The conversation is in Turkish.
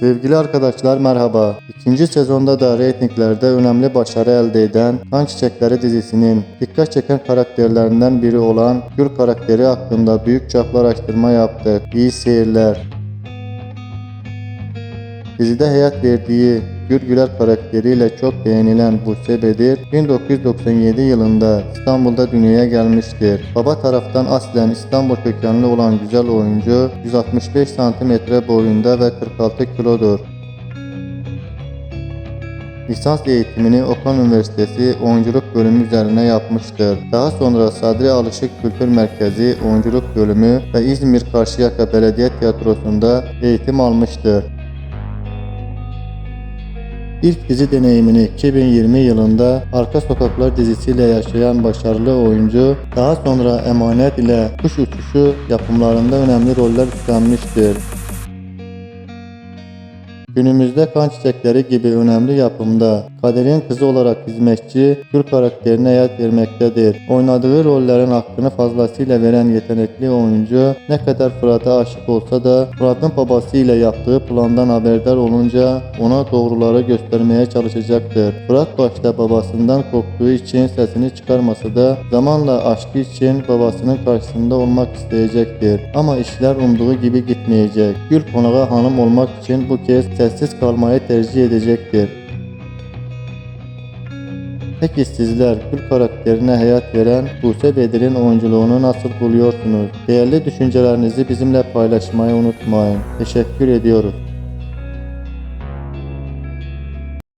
Sevgili arkadaşlar merhaba. İkinci sezonda da reytinglerde önemli başarı elde eden Kan Çiçekleri dizisinin dikkat çeken karakterlerinden biri olan Gül karakteri hakkında büyük çaplı araştırma yaptık. İyi seyirler. Dizide hayat verdiği Gül Güler karakteriyle çok beğenilen Buse Bedir 1997 yılında İstanbul'da dünyaya gelmiştir. Baba taraftan aslen İstanbul kökenli olan güzel oyuncu 165 cm boyunda ve 46 kilodur. Lisans eğitimini Okan Üniversitesi Oyunculuk Bölümü üzerine yapmıştır. Daha sonra Sadri Alışık Kültür Merkezi Oyunculuk Bölümü ve İzmir Karşıyaka Belediye Tiyatrosu'nda eğitim almıştır. İlk dizi deneyimini 2020 yılında Arka Sokaklar dizisiyle yaşayan başarılı oyuncu, daha sonra Emanet ile Kuş Uçuşu yapımlarında önemli roller üstlenmiştir. Günümüzde kan çiçekleri gibi önemli yapımda Kader'in kızı olarak hizmetçi Gül karakterine hayat vermektedir. Oynadığı rollerin hakkını fazlasıyla veren yetenekli oyuncu ne kadar Fırat'a aşık olsa da Fırat'ın babası ile yaptığı plandan haberdar olunca ona doğruları göstermeye çalışacaktır. Fırat başta babasından korktuğu için sesini çıkarmasa da zamanla aşkı için babasının karşısında olmak isteyecektir. Ama işler umduğu gibi gitmeyecek. Gül konağa hanım olmak için bu kez sessiz kalmayı tercih edecektir. Peki sizler Gül karakterine hayat veren Buse Bedir'in oyunculuğunu nasıl buluyorsunuz? Değerli düşüncelerinizi bizimle paylaşmayı unutmayın. Teşekkür ediyoruz.